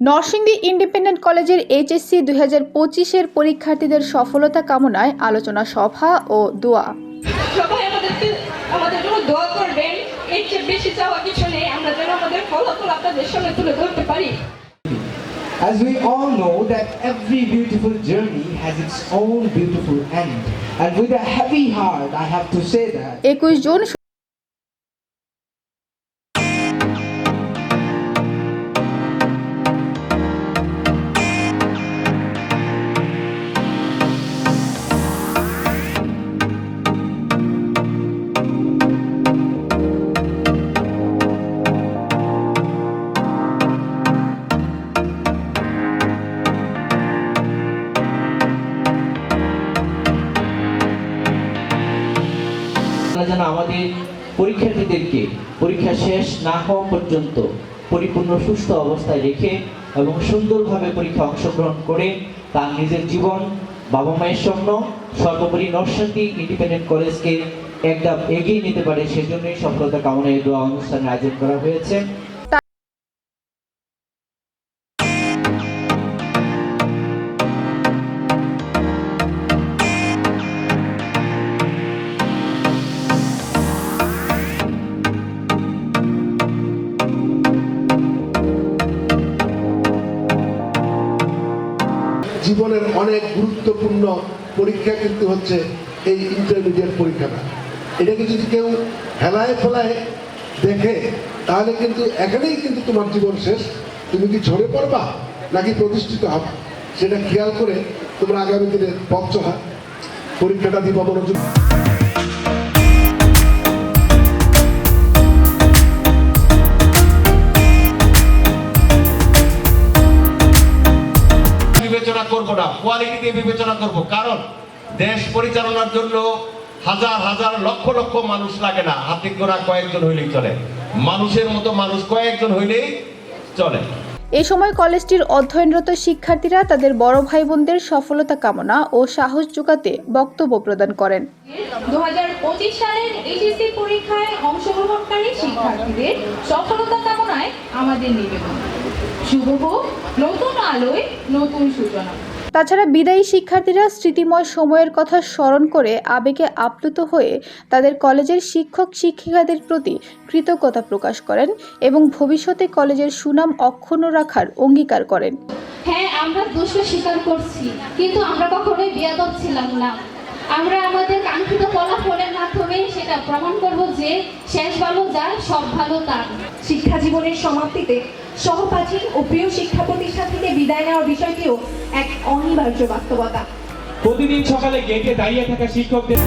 Narsingdi independent কলেজের HSC দুই হাজার পঁচিশের পরীক্ষার্থীদের সফলতা কামনায় আলোচনা সভা ও দোয়া। সবাই আমাদেরকে আমাদের জন্য দোয়া করবেন। এর চেয়ে বেশি চাওয়া কিছু নেই। আমরা যেন আমাদের ফলাফল আপনাদের সামনে তুলে ধরতে পারি। As we all know that every beautiful journey has its own beautiful end. And with a heavy heart, I have to say that একুশ জুন যেন আমাদের পরীক্ষার্থীদেরকে পরীক্ষা শেষ না হওয়া পর্যন্ত পরিপূর্ণ সুস্থ অবস্থায় রেখে এবং সুন্দরভাবে পরীক্ষা অংশগ্রহণ করে তার নিজের জীবন, বাবা মায়ের স্বপ্ন, সর্বোপরি নরসিংদী ইন্ডিপেন্ডেন্ট কলেজকে একটা এগিয়ে নিতে পারে, সেজন্যই সফলতা কামনায় দোয়া অনুষ্ঠানের আয়োজন করা হয়েছে। জীবনের অনেক গুরুত্বপূর্ণ পরীক্ষা কিন্তু হচ্ছে এই ইন্টারমিডিয়েট পরীক্ষাটা। এটাকে যদি কেউ হেলায় ফেলায় দেখে, তাহলে কিন্তু এখানেই কিন্তু তোমার জীবন শেষ। তুমি কি ঝরে পড়বা নাকি প্রতিষ্ঠিত হবে? সেটা খেয়াল করে তোমরা আগামী দিনে পথ চলা। পরীক্ষাটা দিবা মনোযোগ করব না কোয়ালিটি দিয়ে বিবেচনা করব। কারণ দেশ পরিচালনার জন্য হাজার হাজার লক্ষ লক্ষ মানুষ লাগে না হাতে গোড়া কয়েকজন হইলেই চলে। মানুষের মতো মানুষ কয়েকজন হইলেই চলে। এ সময় কলেজটির অধ্যয়নরত শিক্ষার্থীরা তাদের বড় ভাই বোনদের সফলতা কামনা ও সাহস যোগাতে বক্তব্য প্রদান করেন। দু হাজার পঁচিশ সালের এইচএসসি পরীক্ষায় অংশগ্রহণকারী শিক্ষার্থীদের সফলতা কামনায় আমাদের নিবেদন। শুভ হোক নতুন আলোয় নতুন সূচনা। তাছাড়া বিদায়ী শিক্ষার্থীরা স্মৃতিময় সময়ের কথা স্মরণ করে আবেগে আপ্লুত হয়ে তাদের কলেজের শিক্ষক শিক্ষিকাদের প্রতি কৃতজ্ঞতা প্রকাশ করেন এবং ভবিষ্যতে কলেজের সুনাম অক্ষুণ্ণ রাখার অঙ্গীকার করেন। হ্যাঁ আমরা দোষ স্বীকার করছি কিন্তু আমরা কখনোই বিয়াদব ছিলাম না। আমরা আমাদের কাঙ্ক্ষিত ফলাফলের মাধ্যমে সেটা প্রমাণ করব যে শেষ ভালো যার সব ভালো তার। শিক্ষা জীবনের সমাপ্তিতে সহপাঠী ও প্রিয় শিক্ষা প্রতিষ্ঠান থেকে বিদায় নেওয়ার বিষয়টিও এক অনিবার্য বাস্তবতা। প্রতিদিন সকালে গেটে দাঁড়িয়ে থাকা শিক্ষকদের